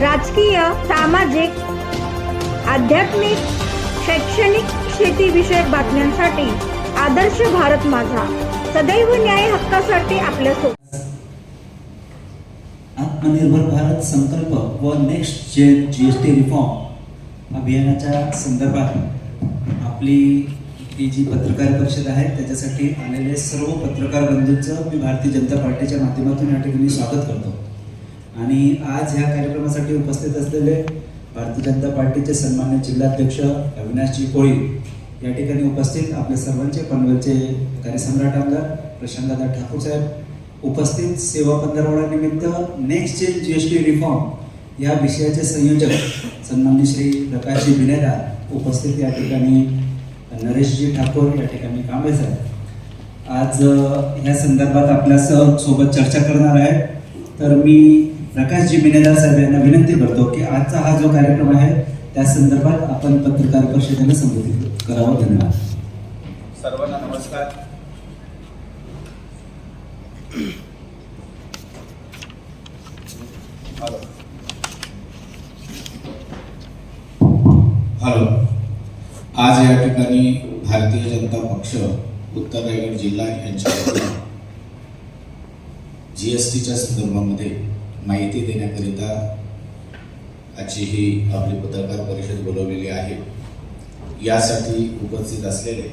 राजकीय सामाजिक आध्यात्मिक शैक्षणिक शेतीविषयक बातम्यांसाठी आदर्श भारत माझा. सदैव न्याय हक्कासाठी आपल्यासोबत आत्मनिर्भर भारत संकल्प व नेक्स्ट जे जी एस टी रिफॉर्म अभियानाच्या संदर्भात आपली ही जी पत्रकार परिषद आहे त्याच्यासाठी आलेले सर्व पत्रकार बंधूंचं मी भारतीय जनता पार्टीच्या माध्यमातून या ठिकाणी स्वागत करतो. आणि आज ह्या कार्यक्रमासाठी उपस्थित असलेले भारतीय जनता पार्टीचे सन्मान्य जिल्हाध्यक्ष अविनाशजी कोळी या ठिकाणी उपस्थित आपल्या सर्वांचे पनवेलचे कार्यसम्राट आमदार प्रशांतदादा ठाकूर साहेब उपस्थित सेवा पंधरवड्यानिमित्त next gen G S T reform या विषयाचे संयोजक सन्मान्य श्री प्रकाशजी विनेदा उपस्थित या ठिकाणी नरेशजी ठाकूर या ठिकाणी कांबळे साहेब. आज ह्या संदर्भात आपल्या सह सोबत चर्चा करणार आहे. तर मी प्रकाशजी बिनेदार साहेब यांना विनंती करतो की आजचा हा जो कार्यक्रम आहे त्या संदर्भात आपण पत्रकार परिषदेला संबोधित करावं. धन्यवाद. सर्वांना नमस्कार. हॅलो. हॅलो. आज या ठिकाणी भारतीय जनता पक्ष उत्तर रायगड जिल्हा यांच्या जी एस टीच्या संदर्भामध्ये माहिती देण्याकरिता आजची ही आपली पत्रकार परिषद बोलवलेली आहे. यासाठी उपस्थित असलेले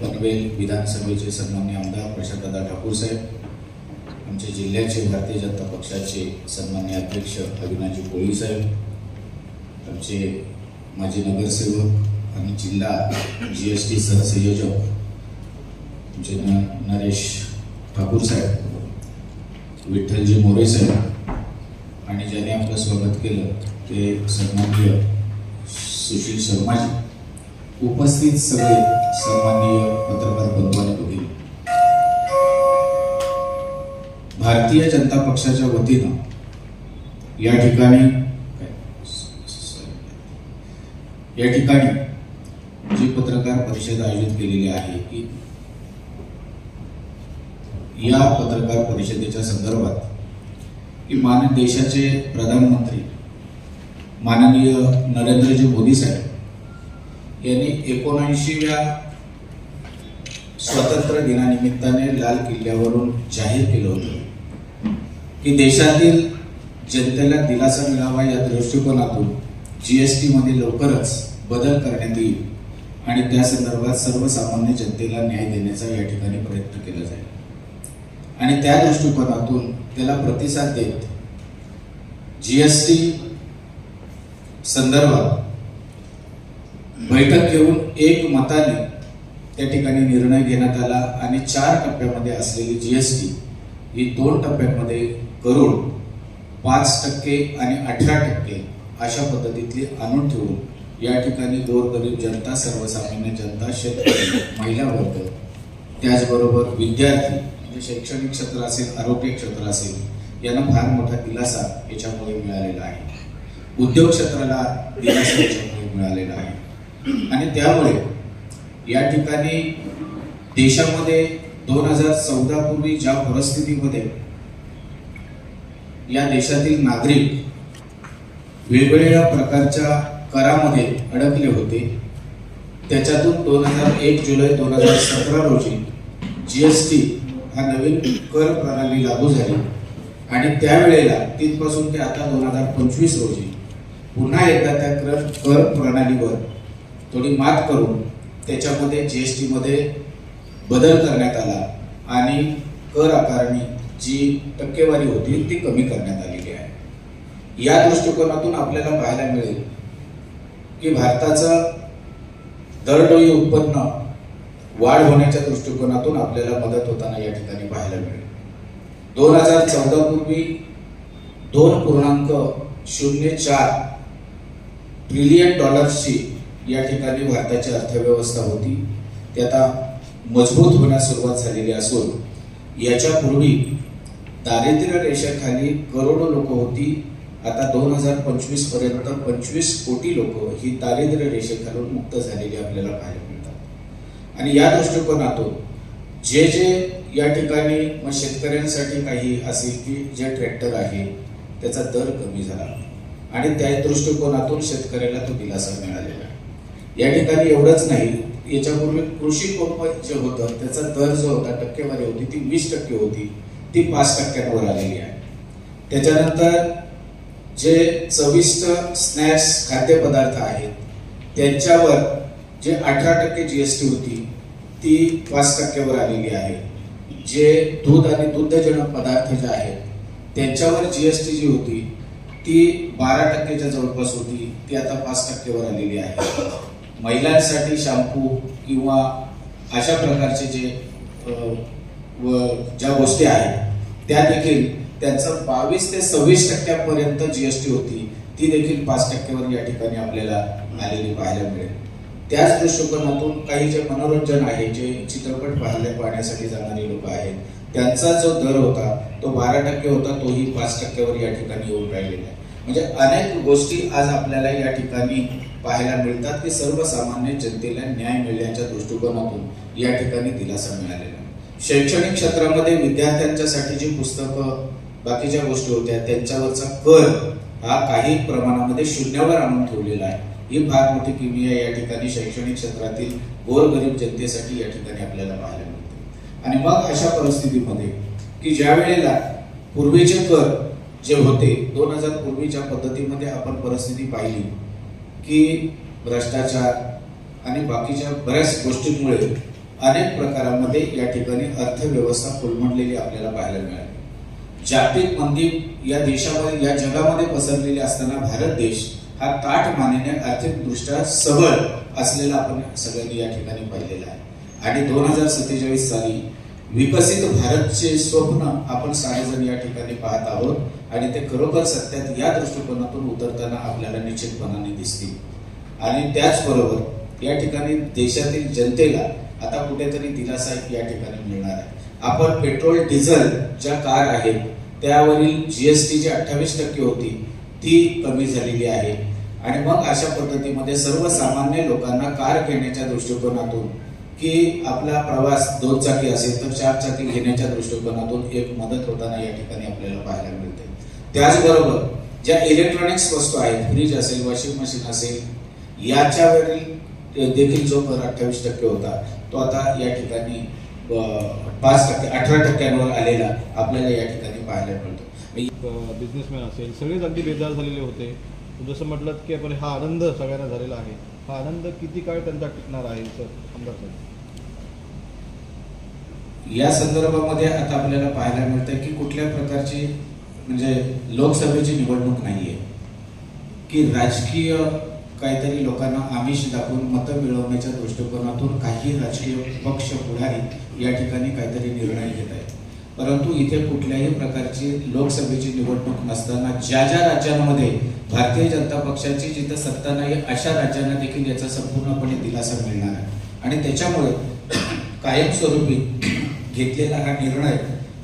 पनवेल विधानसभेचे सन्मान्य आमदार प्रशांतदा ठाकूर साहेब आमचे जिल्ह्याचे भारतीय जनता पक्षाचे सन्मान्य अध्यक्ष अविनाजी कोळी साहेब आमचे माजी नगरसेवक आणि जिल्हा जी एस टी सहसंयोजक आमचे न नरेश ठाकूर साहेब विठ्ठलजी मोरे साहेब आणि ज्याने आपलं स्वागत केलं ते सन्माननीय सुशील शर्माजी. उपस्थित सगळे सन्माननीय पत्रकार बंधू आणि भगिनी भारतीय जनता पक्षाच्या वतीनं या ठिकाणी या ठिकाणी जी पत्रकार परिषद आयोजित केलेली आहे की या पत्रकार परिषदेच्या संदर्भात की मान देशाचे प्रधानमंत्री माननीय नरेंद्रजी मोदी साहेब यांनी एकोणऐंशीव्या स्वातंत्र्य दिनानिमित्ताने लाल किल्ल्यावरून जाहीर केलं होतं. की देशातील जनतेला दिलासा मिळावा या दृष्टिकोनातून जी एस टीमध्ये लवकरच बदल करण्यात येईल आणि त्या संदर्भात सर्वसामान्य जनतेला न्याय देण्याचा या ठिकाणी प्रयत्न केला जाईल. आणि त्या दृष्टिकोनातून त्याला प्रतिसाद देत. जी एस टी संदर्भात बैठक घेऊन एक मताने त्या ठिकाणी निर्णय घेण्यात आला आणि चार टप्प्यामध्ये असलेली जी एस टी ही दोन टप्प्यांमध्ये करून पाच टक्के आणि अठरा टक्के अशा पद्धतीतली आणून ठेवून या ठिकाणी गोरगरीब जनता सर्वसामान्य जनता शेतकरी महिला वर्ग त्याचबरोबर विद्यार्थी म्हणजे शैक्षणिक क्षेत्र असेल आरोग्य क्षेत्र असेल यांना फार मोठा दिलासा याच्यामुळे मिळालेला आहे. उद्योग क्षेत्राला दिलासा याच्यामुळे मिळालेला आहे. आणि त्यामुळे या ठिकाणी देशामध्ये दोन हजार चौदा पूर्वी ज्या परिस्थितीमध्ये या देशातील नागरिक वेगवेगळ्या प्रकारच्या करामध्ये अडकले होते त्याच्यातून दोन हजार एक जुलै दोन हजार सतरा रोजी जी एस टी हा नवीन कर प्रणाली लागू झाली. आणि त्यावेळेला तिथपासून ते आता दोन हजार पंचवीस रोजी पुन्हा एकदा त्या कर कर प्रणालीवर थोडी मात करून त्याच्यामध्ये जी एस टीमध्ये बदल करण्यात आला आणि कर आकारणी जी टक्केवारी होती ती कमी करण्यात आलेली आहे. या दृष्टिकोनातून आपल्याला पाहायला मिळेल की भारताचं दरडोई उत्पन्न वाढ होण्याच्या दृष्टिकोनातून आपल्याला मदत होताना या ठिकाणी पाहायला मिळेल. दोन हजार चौदा पूर्वी दोन पूर्णांक शून्य चार ट्रिलियन डॉलर्सची या ठिकाणी भारताची अर्थव्यवस्था होती. ती आता मजबूत होण्यास सुरुवात झालेली असून याच्यापूर्वी दारिद्र्य रेषेखाली करोडो लोक होती. आता दोन हजार पंचवीसपर्यंत पंचवीस कोटी लोक ही दारिद्र्य रेषेखालून मुक्त झालेली आपल्याला पाहायला मिळते आणि या दृष्टिकोनातून जे जे या ठिकाणी मग शेतकऱ्यांसाठी काही असेल की जे ट्रॅक्टर आहे त्याचा दर कमी झाला. आणि त्या दृष्टिकोनातून शेतकऱ्याला तो दिलासा मिळालेला. आहे या ठिकाणी एवढंच नाही याच्यापूर्वी कृषी कोप जे होतं त्याचा दर जो होता टक्केवारी होती ती वीस टक्के होती. ती पाच टक्क्यांवर आलेली आहे. त्याच्यानंतर जे चविष्ट स्नॅक्स खाद्यपदार्थ आहेत त्यांच्यावर जे अठरा टक्के जी एस टी होती ती पाच टक्क्यावर आलेली आहे. जे दूध आणि दुग्धजन्य पदार्थ जे आहेत त्यांच्यावर जी एस टी जी होती ती बारा टक्केच्या जवळपास होती ती आता पाच टक्केवर आलेली आहे. महिलांसाठी शॅम्पू किंवा अशा प्रकारचे जे व ज्या गोष्टी आहेत त्या देखील त्यांचं बावीस ते सव्वीस टक्क्यापर्यंत जी एस टी होती ती देखील पाच टक्क्यावर या ठिकाणी आपल्याला आलेली पाहायला मिळेल. त्याच दृष्टिकोनातून काही जे मनोरंजन आहे जे चित्रपट पाहायला पाहण्यासाठी जाणारी लोक आहेत त्यांचा जो दर होता तो बारा टक्के होता तोही पाच टक्क्यावर या ठिकाणी येऊन राहिलेला आहे. म्हणजे अनेक गोष्टी आज आपल्याला या ठिकाणी पाहायला मिळतात की सर्वसामान्य जनतेला न्याय मिळण्याच्या दृष्टिकोनातून या ठिकाणी दिलासा मिळालेला आहे. शैक्षणिक क्षेत्रामध्ये विद्यार्थ्यांच्यासाठी जी पुस्तकं बाकीच्या गोष्टी होत्या त्यांच्यावरचा कर हा काही प्रमाणामध्ये शून्यावर आणून ठेवलेला आहे. ही फार मोठी किमया या ठिकाणी शैक्षणिक क्षेत्रातील गोरगरीब जनतेसाठी या ठिकाणी आपल्याला पाहायला मिळते. आणि मग अशा परिस्थितीमध्ये की ज्या वेळेला पूर्वीचे कर जे होते दोन हजार पूर्वीच्या पद्धतीमध्ये आपण परिस्थिती पाहिली की भ्रष्टाचार आणि बाकीच्या बऱ्याच गोष्टींमुळे अनेक प्रकारामध्ये या ठिकाणी अर्थव्यवस्था कोलमडलेली आपल्याला पाहायला मिळाली. जागतिक मंदी या देशामध्ये या जगामध्ये पसरलेली असताना भारत देश हा ताठ मानेने आर्थिकदृष्ट्या सबळ असलेला आपण सगळ्यांनी या ठिकाणी पाहिलेला आहे. आणि दोन हजार सत्तेचाळीस साली विकसित भारतचे स्वप्न आपण सारेजण या ठिकाणी पाहत आहोत. आणि ते खरोखर सत्यात या दृष्टिकोनातून उतरताना आपल्याला निश्चितपणाने दिसतील. आणि त्याचबरोबर या ठिकाणी देशातील जनतेला आता कुठेतरी दिलासा या ठिकाणी मिळणार आहे. आपण पेट्रोल डिझेल ज्या कार आहेत त्यावरील जी एस टी जी अठ्ठावीस टक्के होती ती कमी झालेली आहे. आणि मग अशा पद्धतीमध्ये सर्वसामान्य लोकांना कार घेण्याच्या दृष्टिकोनातून की आपला प्रवास दोन चाकी असेल तर चार चाकी घेण्याच्या दृष्टिकोनातून एक मदत होताना या ठिकाणी आपल्याला पाहायला मिळते. त्याचबरोबर ज्या इलेक्ट्रॉनिक्स वस्तू आहेत फ्रीज असेल वॉशिंग मशीन असेल याच्यावरील देखील जो कर अठ्ठावीस टक्के होता तो आता या ठिकाणी पाच टक्के अठरा टक्क्यांवर आलेला आपल्याला या ठिकाणी पाहायला मिळतो. बिझनेसमॅन असेल सगळेच अगदी बेजार झालेले होते. जसं म्हटलं की आपण हा आनंद सगळ्यांना झालेला आहे. हा आनंद किती काळ त्यांचा टिकणार आहे सर? आमदार साहेब या संदर्भामध्ये आता आपल्याला पाहायला मिळतं की कुठल्या प्रकारची म्हणजे लोकसभेची निवडणूक नाहीये. की राजकीय काहीतरी लोकांना आमिष दाखवून मतं मिळवण्याच्या दृष्टिकोनातून काही राजकीय पक्ष पुढारी या ठिकाणी काहीतरी निर्णय घेत आहेत. परंतु इथे कुठल्याही प्रकारची लोकसभेची निवडणूक नसताना ज्या ज्या राज्यांमध्ये भारतीय जनता पक्षाची जिथं सत्ता नाही अशा राज्यांना देखील याचा संपूर्णपणे दिलासा मिळणार आहे. आणि त्याच्यामुळे कायमस्वरूपी घेतलेला हा निर्णय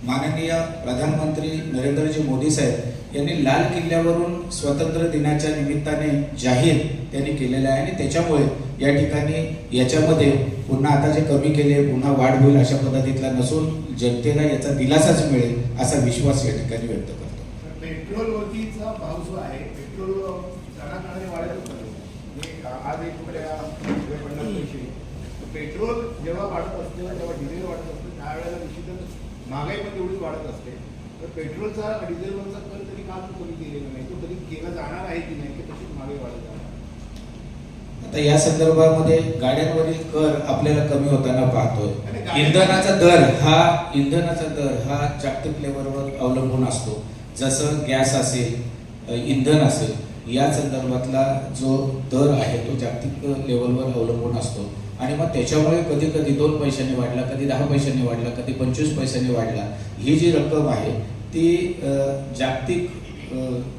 माननीय प्रधानमंत्री नरेंद्रजी मोदी साहेब यांनी लाल किल्ल्यावरून स्वातंत्र्य दिनाच्या निमित्ताने जाहीर त्यांनी केलेलं आहे. आणि त्याच्यामुळे या ठिकाणी याच्यामध्ये पुन्हा आता जे कमी केले पुन्हा वाढ होईल अशा पद्धतीतला नसून जनतेला याचा दिलासाच मिळेल असा विश्वास या ठिकाणी व्यक्त करतो. पेट्रोलवरतीचा भाव जो आहे पेट्रोल काळाकाळाने आज एक पेट्रोल जेव्हा वाढत असते जेव्हा डिझेल वाढत असते त्यावेळेला निश्चितच महागाई पण तेवढीच वाढत असते. पेट्रोलचा डिझेलवरचा कर तरी का कमी केलेला नाही? तो कधी केला जाणार आहे की नाही की तशीच महागाई वाढत जाणार आता या संदर्भामध्ये गाड्यांवरील कर आपल्याला कमी होताना पाहतोय. इंधनाचा दर हा इंधनाचा दर हा जागतिक लेवलवर अवलंबून असतो. जसं गॅस असेल इंधन असेल या संदर्भातला जो दर आहे तो जागतिक लेवलवर अवलंबून असतो. आणि मग त्याच्यामुळे कधी कधी दोन पैशांनी वाढला कधी दहा पैशांनी वाढला कधी पंचवीस पैशांनी वाढला. ही जी रक्कम आहे ती जागतिक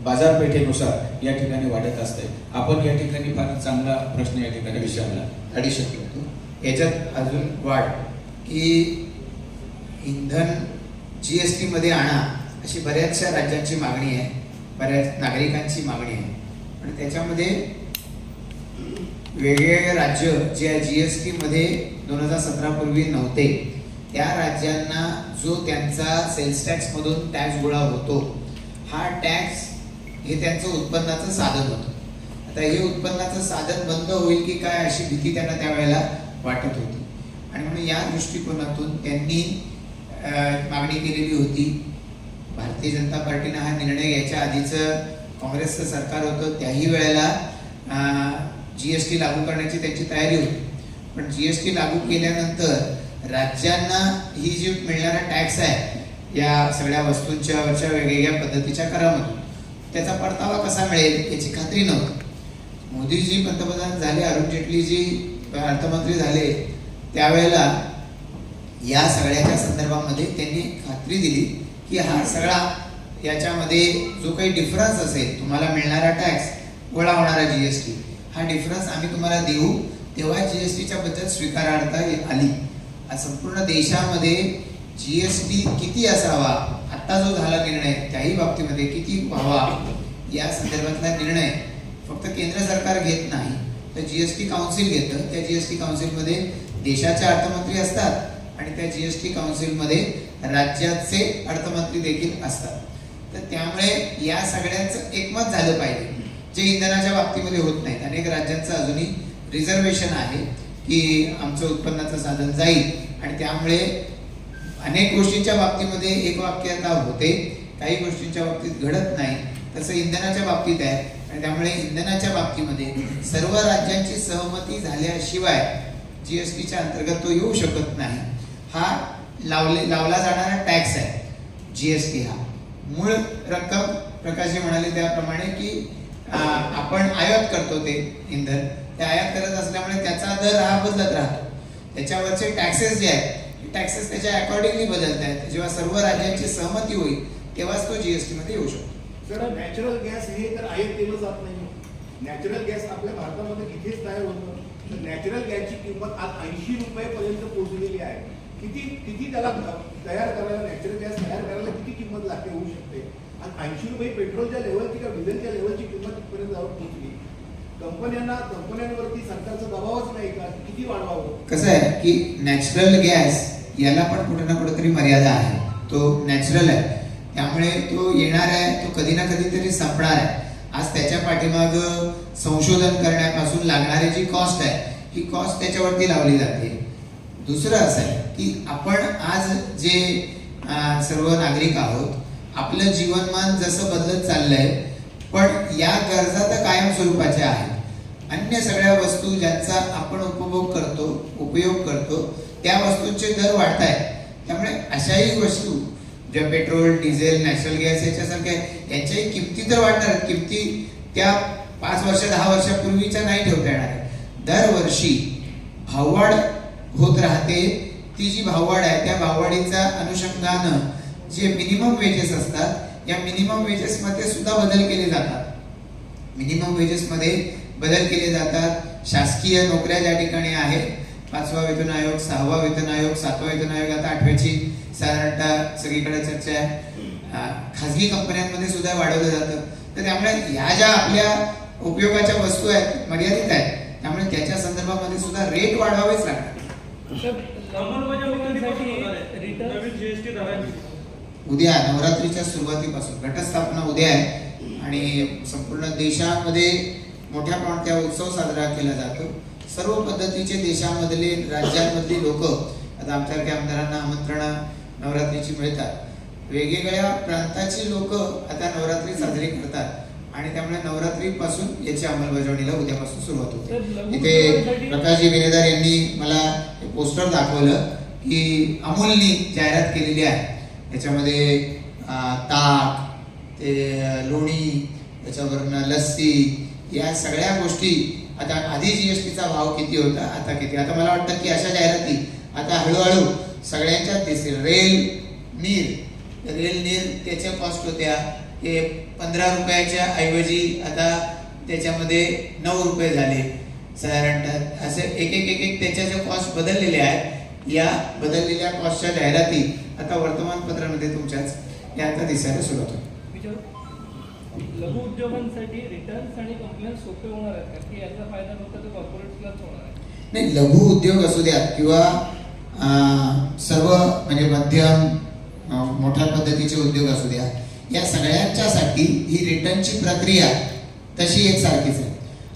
बाजारपेठेनुसार या ठिकाणी वाढत असते. आपण या ठिकाणी फार चांगला प्रश्न या ठिकाणी विचारला. काढू शकतो याच्यात अजून वाढ की इंधन जी एस टीमध्ये आणा अशी बऱ्याचशा राज्यांची मागणी आहे बऱ्याच नागरिकांची मागणी आहे. आणि त्याच्यामध्ये वेगवेगळे राज्य जे जी एस टीमध्ये दोन हजार सतरापूर्वी नव्हते त्या राज्यांना जो त्यांचा सेल्स टॅक्समधून टॅक्स गोळा होतो हा टॅक्स हे त्यांचं उत्पन्नाचं साधन होतं. आता हे उत्पन्नाचं साधन बंद होईल की काय अशी भीती त्यांना त्यावेळेला वाटत होती. आणि म्हणून या दृष्टिकोनातून त्यांनी मागणी केलेली होती. भारतीय जनता पार्टीनं हा निर्णय घ्यायच्या आधीचं काँग्रेसचं सरकार होतं त्याही वेळेला जी एस टी लागू करण्याची त्यांची तयारी होती. पण जी एस टी लागू केल्यानंतर राज्यांना ही जी मिळणारा टॅक्स आहे या सगळ्या वस्तूंच्यावरच्या वेगवेगळ्या पद्धतीच्या करामधून त्याचा परतावा कसा मिळेल याची खात्री नव्हती. मोदीजी पंतप्रधान झाले अरुण जेटलीजी अर्थमंत्री झाले त्यावेळेला या सगळ्याच्या संदर्भामध्ये त्यांनी खात्री दिली की हा सगळा याच्यामध्ये जो काही डिफरन्स असेल तुम्हाला मिळणारा टॅक्स गोळा होणारा जी एस टी हा डिफरन्स आम्ही तुम्हाला देऊ. तेव्हा जीएसटीच्या बद्दल स्वीकारार्हता आली. संपूर्ण देशामध्ये जीएसटी किती असावा आत्ता जो झाला निर्णय त्याही बाबतीमध्ये किती व्हावा या संदर्भातला निर्णय फक्त केंद्र सरकार घेत नाही तर जीएसटी काउन्सिल घेतं. त्या जीएसटी काउन्सिलमध्ये देशाचे अर्थमंत्री असतात आणि त्या जीएसटी काउन्सिलमध्ये राज्याचे अर्थमंत्री देखील असतात. तर त्यामुळे या सगळ्यांचं एकमत झालं पाहिजे. जे इंधनाच्या बाबतीमध्ये होत नाहीत. अनेक राज्यांचं अजूनही रिझर्वेशन आहे की आमचं उत्पन्नाचं साधन जाईल. आणि त्यामुळे अनेक गोष्टींच्या बाबतीमध्ये एक वाक्यता होते. काही गोष्टींच्या बाबतीत घडत नाही. तसं इंधनाच्या बाबतीत आहे. आणि त्यामुळे इंधनाच्या बाबतीमध्ये सर्व राज्यांची सहमती झाल्याशिवाय जी एस टीच्या अंतर्गत तो येऊ शकत नाही. हा लावले लावला जाणारा टॅक्स आहे जी एस टी हा. मूळ रक्कम प्रकाशजी म्हणाले त्याप्रमाणे की आपण आयात करतो ते इंधन. ते आयात करत असल्यामुळे त्याचा दर हा बदलत राहतो. त्याच्यावरचे टॅक्सेस जे आहेत टॅक्सेस त्याच्या अकॉर्डिंगली बदलत आहेत. जेव्हा सर्व राज्यांची सहमती होईल तेव्हाच तो जीएसटी मध्ये येऊ शकतो. सर नॅचरल गॅस हे तर आयात केलं जात नाही हो. नॅचरल गॅस आपल्या भारतामध्ये इथेच तयार होतं. तर नॅचरल गॅसची किंमत आज ऐंशी रुपयेपर्यंत पोहोचलेली आहे. किती किती त्याला तयार करायला नॅचरल गॅस तयार करायला किती किंमत लागते होऊ शकते? आणि ऐंशी रुपये पेट्रोलच्या लेवलची किंवा डिझेलच्या लेवलची किंमत इथपर्यंत जाऊन पोहोचली. कंपन्यांना कंपन्यांवरती सरकारचा दबावच नाही का? किती वाढवावं? कसं आहे की नॅचरल गॅस याला पण कुठे ना कुठेतरी मर्यादा आहे. तो नॅचरल आहे. त्यामुळे तो येणार आहे तो कधी ना कधीतरी संपणार आहे. आज त्याच्या पाठीमाग संशोधन करण्यापासून लागणारी जी कॉस्ट आहे ही कॉस्ट त्याच्यावरती लावली जाते. दुसरं असं आहे की आपण आज जे सर्व नागरिक आहोत आपलं जीवनमान जसं बदलत चाललंय पण या गरजा तर कायम स्वरूपाच्या आहेत. अन्य सगळ्या वस्तू ज्यांचा आपण उपभोग करतो उपयोग करतो त्या वस्तूंचे दर वाढत आहेत त्यामुळे अशाही वस्तू ज्या पेट्रोल डिझेल नॅचरल गॅस याच्यासारख्या यांच्याही किमती तर वाढणार. किमती त्या पाच वर्ष दहा वर्षापूर्वीच्या नाही ठेवता येणार दरवर्षी भाववाढ होत राहते. ती जी भाववाढ आहे त्या भाववाढीचा अनुषंगानं जे मिनिमम वेजेस असतात या मिनिमम वेजेस मध्ये सुद्धा बदल केले जातात. मिनिमम वेजेस मध्ये बदल केले जातात. शासकीय नोकऱ्या ज्या ठिकाणी आहेत पाचवा वेतन आयोग सहावा वेतन आयोग सातवा वेतन आयोग आता आठव्याची साधारणतः सगळीकडे चर्चा आहे. खाजगी कंपन्यांमध्ये सुद्धा वाढवलं जातं. तर त्यामुळे ह्या ज्या आपल्या उपयोगाच्या वस्तू आहेत मर्यादित आहेत त्यामुळे त्याच्या संदर्भामध्ये सुद्धा रेट वाढवावेच लागतात. नवीन जीएसटी दरांची उद्या नवरात्रीच्या सुरुवातीपासून. घटस्थापना उद्या आहे. आणि संपूर्ण देशामध्ये मोठ्या प्रमाणात त्या उत्सव साजरा केला जातो. सर्व पद्धतीचे देशामधले राज्यांमधली लोक आता आमच्यासारख्या आमदारांना आमंत्रण नवरात्रीची मिळतात. वेगवेगळ्या प्रांताची लोक आता नवरात्री साजरी करतात. आणि त्यामुळे नवरात्रीपासून याची अंमलबजावणीला उद्यापासून सुरुवात होते. इथे प्रकाशजी विनेदार यांनी मला पोस्टर दाखवलं की अमूलनी जाहिरात केलेली आहे. याच्यामध्ये ताक ते लोणी त्याच्यावरनं लस्सी या सगळ्या गोष्टी. आता आधी टीचा भाव किती होता? आता किती? आता मला वाटतं की अशा जाहिराती. आता हळूहळू सगळ्यांच्याच दिसतील रेल नीर. रेल नीर त्याच्या कॉस्ट होत्या. हे पंधरा रुपयाच्या ऐवजी आता त्याच्यामध्ये नऊ रुपये झाले. साधारणतः असे एक एक एक एक त्याच्या ज्या कॉस्ट बदललेल्या आहेत या बदललेल्या कॉस्टच्या जाहिराती आता वर्तमानपत्रामध्ये तुमच्याच या आता दिसायला सुरुवात होईल लघु उद्योगांसाठी रिटर्न्स आणि कंप्लेंट सोपे होणार आहेत कारण की याचा फायदा फक्त तो कॉर्पोरेट्सलाच होणार आहे? नाही लघु उद्योग असू द्यात किंवा सर्व म्हणजे मध्यम मोठ्या पद्धतीचे उद्योग असू द्या या सगळ्यांच्यासाठी ही रिटर्नची प्रक्रिया तशी एकसारखीच आहे.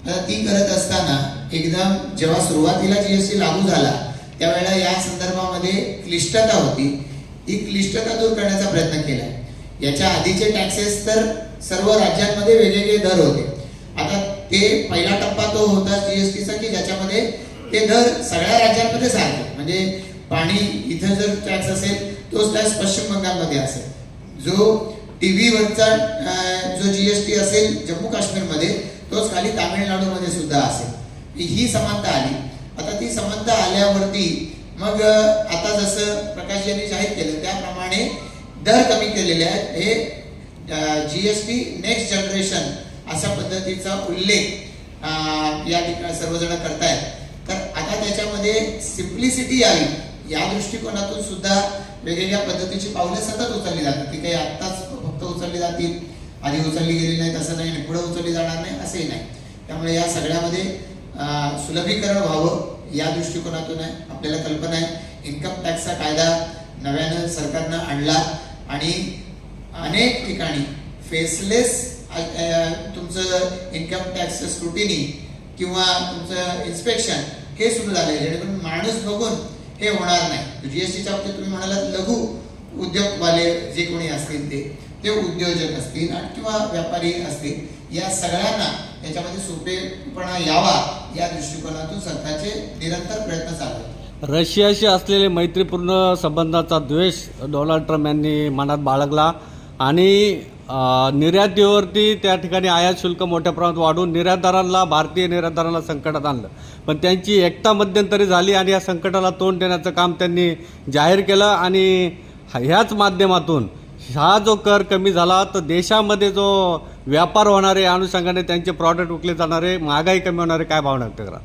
आता ती करत असताना एकदम जेव्हा सुरुवातीला जीएसटी लागू झाला त्यावेळेला या संदर्भामध्ये क्लिष्टता होती. ही क्लिष्टता दूर करण्याचा प्रयत्न केला याच्या आधीचे टॅक्सेस तर सर्व राज्यांमध्ये वेगवेगळे दर होते. आता ते पहिला टप्पा तो होता जीएसटीचा की ज्याच्यामध्ये ते दर सगळ्या राज्यांमध्ये सारखे. म्हणजे पाणी इथं जर टॅक्स असेल तोच टॅक्स पश्चिम बंगालमध्ये असेल. जो टीव्हीवरचा जो जीएसटी असेल जम्मू काश्मीरमध्ये तोच खाली तामिळनाडूमध्ये सुद्धा असेल. ही समानता आली. आता ती समानता आल्यावरती मग आता जसं प्रकाश यांनी जाहीर केलं त्याप्रमाणे दर कमी केलेले आहेत. हे जीएसटी नेक्स्ट जनरेशन अशा पद्धतीचा उल्लेख या ठिकाणी सर्वजण करतायत. तर आता त्याच्यामध्ये सिम्प्लिसिटी यावी या दृष्टिकोनातून सुद्धा वेगवेगळ्या पद्धतीची पावले सतत उचलली जातात. ती काही आत्ताच फक्त उचलली जातील आधी उचलली गेली नाही तसं नाही पुढे उचलली जाणार नाही असंही नाही. त्यामुळे या सगळ्यामध्ये सुलभीकरण व्हावं या दृष्टिकोनातून आहे आपल्याला कल्पना आहे. इन्कम टॅक्सचा कायदा नव्यानं सरकारनं आणला आणि अनेक ठिकाणी फेसलेस तुमचं इन्कम टॅक्स स्क्रुटिनी किंवा तुमचं इन्स्पेक्शन हे सुरू झालं आहे जेणेकरून माणूस बघून हे होणार नाही. जी एस टीच्या बाबतीत तुम्ही म्हणालात लघु उद्योगवाले जे कोणी असतील ते ते उद्योजक असतील आणि किंवा व्यापारी असतील या सगळ्यांना याच्यामध्ये सोपेपणा यावा या दृष्टिकोनातून सरकारचे निरंतर प्रयत्न चालू आहेत. रशियाशी असलेले मैत्रीपूर्ण संबंधाचा द्वेष डोनाल्ड ट्रम्प यांनी मनात बाळगला आणि निर्यातीवरती त्या ठिकाणी आयात शुल्क मोठ्या प्रमाणात वाढवून निर्यातदारांना भारतीय निर्यातदारांना संकटात आणलं. पण त्यांची एकता मध्यंतरी झाली आणि या संकटाला तोंड देण्याचं काम त्यांनी जाहीर केलं आणि ह्याच माध्यमातून हा जो कर कमी झाला तर देशामध्ये जो व्यापार होणारे अनुषंगाने त्यांचे प्रॉडक्ट विकले जाणारे महागाई कमी होणारे काय भावना व्यक्त करा?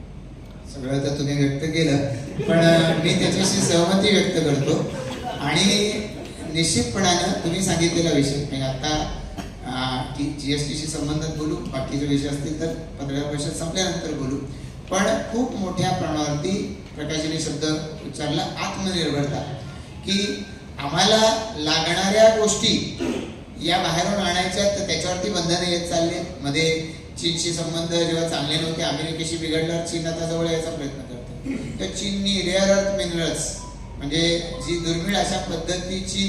सगळं तर तुम्ही व्यक्त केलं. पण मी त्याच्याशी सहमती व्यक्त करतो. आणि निश्चितपणानं तुम्ही सांगितलेला विषय. म्हणजे आता जी एस टीशी संबंधित बोलू बाकीचे विषय असतील तर पत्रकार परिषद संपल्यानंतर बोलू. पण खूप मोठ्या प्रमाणावरती प्रकाशाने शब्द उच्चारला आत्मनिर्भरता. की आम्हाला लागणाऱ्या गोष्टी या बाहेरून आणायच्या तर त्याच्यावरती बंधनं येत चालले मध्ये चीनशी संबंध जेव्हा चांगले नव्हते अमेरिकेशी बिघडल्यावर चीन आता जवळ यायचा प्रयत्न करतो. तर चीननी रेअर अर्थ मिनरल्स म्हणजे जी दुर्मिळ अशा पद्धतीची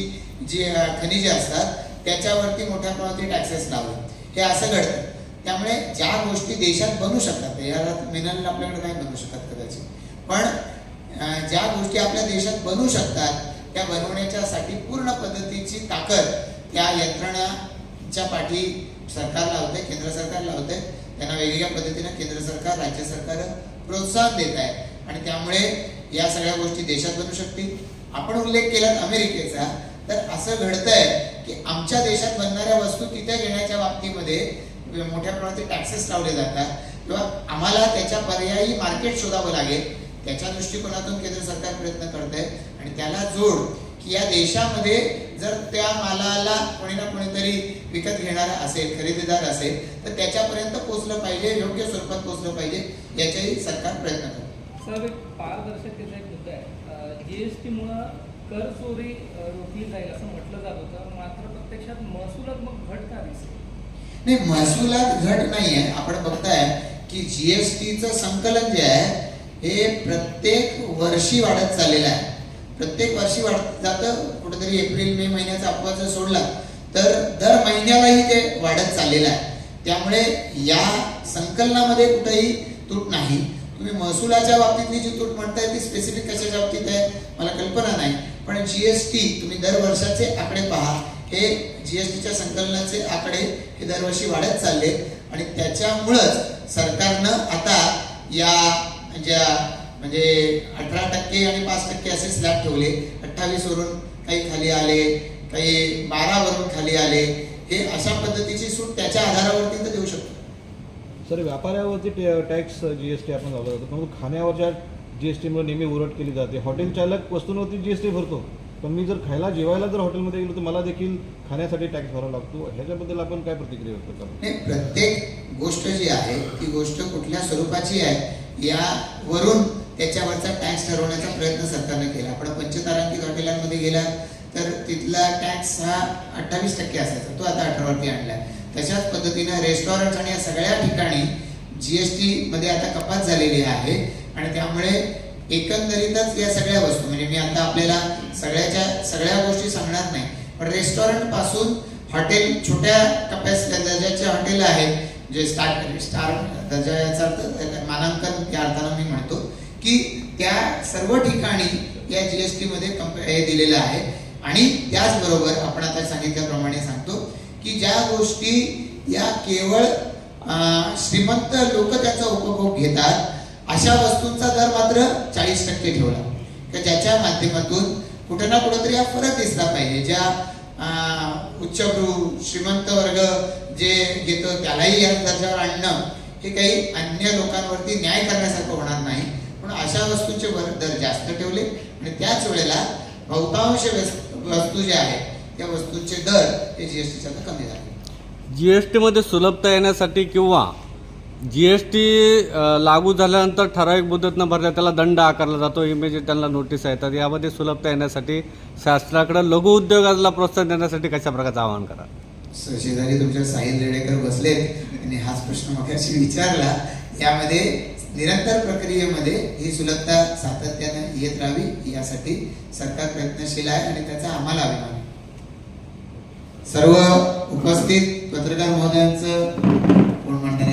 जी खनिजे असतात त्याच्यावरती मोठ्या प्रमाणात टॅक्सेस लावले. हे असं घडतं. त्यामुळे ज्या गोष्टी देशात बनू शकतात रेअर अर्थ मिनरल आपल्याकडे नाही बनू शकत कदाचित. पण ज्या गोष्टी आपल्या देशात बनू शकतात त्या बनवण्याच्यासाठी पूर्ण पद्धतीची ताकद त्या यंत्रणाच्या पाठी सरकार लावते केंद्र सरकार लावते त्यांना वेगवेगळ्या पद्धतीनं केंद्र सरकार राज्य सरकार प्रोत्साहन देत आहे आणि त्यामुळे या सगळ्या गोष्टी देशात बनू शकतील. आपण उल्लेख केलात अमेरिकेचा. तर असं घडतंय की आमच्या देशात बनणाऱ्या वस्तू तिथे घेण्याच्या बाबतीमध्ये मोठ्या प्रमाणात टॅक्सेस लावले जातात. किंवा आम्हाला त्याच्या पर्यायी मार्केट शोधावं लागेल. त्याच्या दृष्टिकोनातून केंद्र सरकार प्रयत्न करत आहे आणि त्याला जोड की या देशामध्ये जर त्या मालाला कोणी ना कोणीतरी विकत घेणारा असेल खरेदीदार असेल तर त्याच्यापर्यंत पोहोचलं पाहिजे योग्य स्वरूपात पोहोचलं पाहिजे याचाही सरकार प्रयत्न करतं. साहेब एक पारदर्शकतेचा एक मुद्दा आहे. जीएसटीमुळं कर चोरी रोखली जाईल असं म्हटलं जात होतं मात्र प्रत्यक्षात महसुलात मग घट का दिसते नाही महसुलात घट नाहीये. आपण बघताय की जीएसटीचं संकलन जे आहे हे प्रत्येक वर्षी वाढत चाललेलं आहे. प्रत्येक वर्षी वाढत जातं कुठेतरी एप्रिल मे महिन्याचा अपवाद जर सोडला तर दर महिन्यालाही ते वाढत चाललेलं आहे. त्यामुळे या संकलनामध्ये कुठेही तूट नाही. तुम्ही महसुलाच्या बाबतीतली जी तूट म्हणताय ती स्पेसिफिक कशाच्या बाबतीत आहे मला कल्पना नाही. पण जीएसटी तुम्ही दर वर्षाचे आकडे पहा. हे जीएसटीच्या संकलनाचे आकडे हे दरवर्षी वाढत चालले. आणि त्याच्यामुळंच सरकारनं आता या ज्या म्हणजे अठरा टक्के आणि पाच टक्के असे स्लॅब ठेवले. अठ्ठावीस वरून काही खाली आले काही बारा वरून खाली आले. हे अशा पद्धतीची सूट त्याच्या आधारावरती तर देऊ शकतो. सर व्यापाऱ्यावरती टॅक्स जी एस टी आपण लावला जातो परंतु खाण्यावरच्या जी एस टीमुळे नेहमी उरट केली जाते. हॉटेल चालक वस्तूंवरती जी एस टी भरतो. पण मी जर खायला जेवायला जर हॉटेलमध्ये गेलो तर मला देखील खाण्यासाठी टॅक्स भरावा लागतो. ह्याच्याबद्दल आपण काय प्रतिक्रिया व्यक्त करू नाही प्रत्येक गोष्ट जी आहे ती गोष्ट कुठल्या स्वरूपाची आहे यावरून त्याच्यावरचा टॅक्स ठरवण्याचा प्रयत्न सरकारने केला. आपण पंचतारांकित हॉटेलांमध्ये गेला तर तिथला टॅक्स हा अठ्ठावीस टक्के असायचा. तो आता अठरावरती आणला तशाच पद्धतीनं रेस्टॉरंट आणि या सगळ्या ठिकाणी जी एस टी मध्ये आता कपात झालेली आहे. आणि त्यामुळे एकंदरीतच या सगळ्या वस्तू म्हणजे मी आता आपल्याला सगळ्याच्या सगळ्या गोष्टी सांगणार नाही पण रेस्टॉरंटपासून हॉटेल छोट्या कपॅसिटी दर्जाचे हॉटेल आहेत जे स्टार स्टार दर्जाचा अर्थ मानांकन त्या अर्थानं मी म्हणतो की त्या सर्व ठिकाणी या जीएसटी मध्ये कंप हे दिलेलं आहे. आणि त्याचबरोबर आपण आता सांगितल्याप्रमाणे सांगतो की ज्या गोष्टी या केवळ श्रीमंत लोक त्याचा उपभोग घेतात अशा वस्तूंचा दर मात्र चाळीस टक्के ठेवला. तर ज्याच्या माध्यमातून कुठे ना कुठेतरी हा फरक दिसला पाहिजे. ज्या उच्चभ्रू श्रीमंत वर्ग जे घेतो त्यालाही या दर्जावर आणणं हे काही अन्य लोकांवरती न्याय करण्यासारखं होणार नाही. पण अशा वस्तूंचे दर जास्त ठेवले आणि त्याच वेळेला बहुतांश वस- वस्तू ज्या आहेत त्या वस्तूंचे दर हे जीएसटीच्या कमी झाले. जी एस टीमध्ये सुलभता येण्यासाठी किंवा जी एस टी लागू झाल्यानंतर ठराविक मुदत न भरल्या त्याला दंड आकारला जातो. इमिजिएट त्यांना नोटीस येतात. यामध्ये सुलभता येण्यासाठी शासनाकडे लघु उद्योगाला प्रोत्साहन देण्यासाठी कशा प्रकारचं आवाहन करा? शेजारी तुमच्या साहिल रेडेकर बसलेत आणि हाच प्रश्न मगाशी विचारला. यामध्ये निरंतर प्रक्रियेमध्ये ही सुलभता सातत्याने येत राहावी यासाठी सरकार प्रयत्नशील आहे आणि त्याचा आम्हाला अभिमान सर्व उपस्थित पत्रकार महोदयांचं कोण म्हणतात